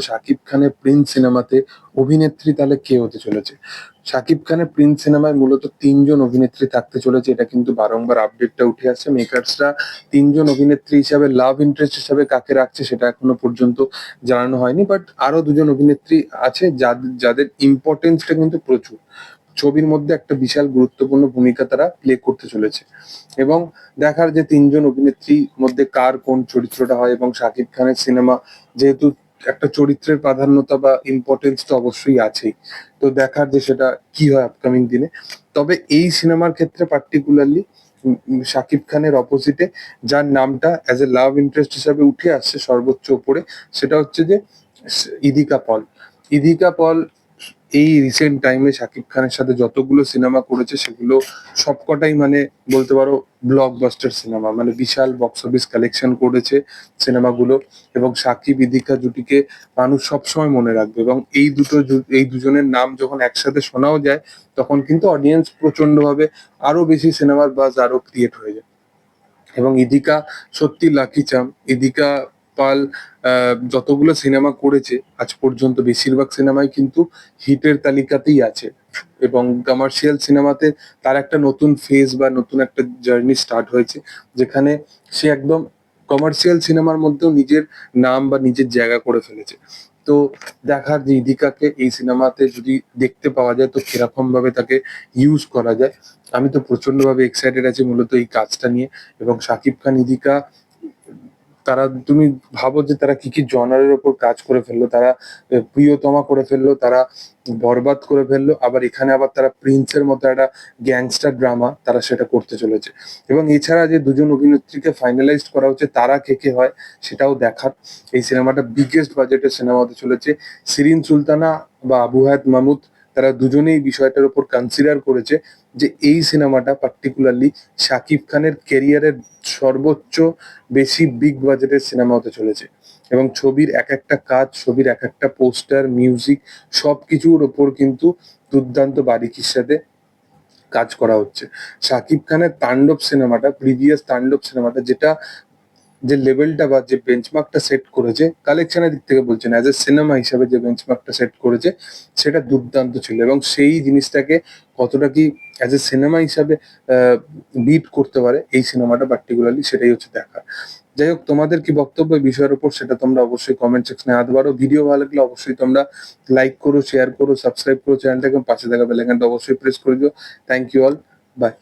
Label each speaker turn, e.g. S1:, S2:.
S1: শাকিব খানের সিনেমাতে অভিনেত্রী তাহলে কে হতে চলেছে? শাকিব খানের সিনেমায় মূলত তিনজন অভিনেত্রী থাকতে চলেছে। এটা কিন্তু বারংবার আপডেটটা উঠে আসছে। তিনজন অভিনেত্রী হিসাবে লাভ ইন্টারেস্ট হিসাবে কাকে রাখছে সেটা এখনও পর্যন্ত জানানো হয়নি। বাট আরও দুজন অভিনেত্রী আছে। যাদের যাদের ইম্পর্টেন্সটা কিন্তু প্রচুর। ছবির মধ্যে একটা বিশাল গুরুত্বপূর্ণ ভূমিকা তারা প্লে করতে চলেছে। এবং দেখার যে তিনজন অভিনেত্রীর মধ্যে কার কোন চরিত্রটা হয় এবং শাকিব খানের সিনেমা যেহেতু একটা চরিত্রের প্রাধান্যতা বা ইম্পর্টেন্স তো অবশ্যই আছেই। তো দেখার যে সেটা কি হয় আপকামিং দিনে। তবে এই সিনেমার ক্ষেত্রে পার্টিকুলারলি শাকিব খানের অপোজিটে যার নামটা অ্যাজ এ লাভ ইন্টারেস্ট হিসাবে উঠে আসছে সর্বোচ্চ উপরে, সেটা হচ্ছে যে ইদিকা পল। ইদিকা পল এই রিসেন্ট টাইমে শাকিব খানের সাথে যতগুলো সিনেমা করেছে, সেগুলো সবকটাই মানে বলতে পারো ব্লকবাস্টার সিনেমা মানে বিশাল বক্স অফিস কালেকশন করেছে সিনেমাগুলো এবং সাকিব, ইদিকা জুটিকে মানুষ সবসময় মনে রাখবে এবং এই দুটো এই দুজনের নাম যখন একসাথে শোনাও যায়, তখন কিন্তু অডিয়েন্স প্রচণ্ড ভাবে আরও বেশি সিনেমার বাজ আরও ক্রিয়েট হয়ে যায়। এবং ইদিকা সত্যি লাকি চাম ইদিকা পাল যতগুলো সিনেমা করেছে, আজ পর্যন্ত বেশিরভাগ সিনেমাই কিন্তু হিটের তালিকাতেই আছে। এবং কমার্শিয়াল সিনেমাতে তার একটা নতুন ফেজ বা নতুন একটা জার্নি স্টার্ট হয়েছে, যেখানে সে একদম কমার্শিয়াল সিনেমার মধ্যেও নিজের নাম বা নিজের জায়গা করে ফেলেছে। তো দেখার যে ইদিকাকে এই সিনেমাতে যদি দেখতে পাওয়া যায়, তো কীরকম ভাবে তাকে ইউজ করা যায়? আমি তো প্রচণ্ড ভাবে এক্সাইটেড আছি মূলত এই কাজটা নিয়ে। এবং শাকিব খান, ইদিকা তারা, তুমি ভাবো যে তারা কি কি জনারের ওপর কাজ করে ফেলল, তারা প্রিয়তমা করে ফেলল, তারা বরবাদ করে ফেলল, আবার এখানে আবার তারা প্রিন্সের মতো একটা গ্যাংস্টার ড্রামা তারা সেটা করতে চলেছে। এবং এছাড়া যে দুজন অভিনেত্রীকে ফাইনালাইজ করা হচ্ছে, তারা কে কে হয় সেটাও দেখার। এই সিনেমাটা বিগেস্ট বাজেটের সিনেমা হতে চলেছে। সিরিন সুলতানা বা আবু হায়াত মামুদ তারা দুজনেই বিষয়টার উপর কনসিডার করেছে যে এই সিনেমাটা পার্টিকুলারলি শাকিব খানের কেরিয়ারের সর্বোচ্চ বেশি বিগ বাজেটের সিনেমা হতে চলেছে। এবং ছবির এক একটা কাজ, ছবির এক একটা পোস্টার মিউজিক সবকিছুর ওপর কিন্তু দুর্দান্ত বারিকির সাথে কাজ করা হচ্ছে। শাকিব খানের তাণ্ডব সিনেমাটা প্রিভিয়াস তাণ্ডব সিনেমাটা যেটা যে লেভেলটা বা যে বেঞ্চমার্কটা সেট করেছে কালেকশনের দিক থেকে বলছেন অ্যাজ এ সিনেমা হিসাবে যে বেঞ্চমার্কটা সেট করেছে, সেটা দুর্দান্ত ছিল এবং সেই জিনিসটাকে কতটা কি অ্যাজ এ সিনেমা হিসাবে বিট করতে পারে, এই সিনেমাটা পার্টিকুলারলি সেটাই হচ্ছে দেখা যাই হোক, তোমাদের কি বক্তব্য বিষয়ের উপর, সেটা তোমরা অবশ্যই কমেন্ট সেকশনে আনতে পারো ভিডিও ভালো লাগলে অবশ্যই তোমরা লাইক করো শেয়ার করো সাবস্ক্রাইব করো চ্যানেলটাকে পাশে থাকা বেলাইকানটা অবশ্যই প্রেস করে দিও। Thank you all by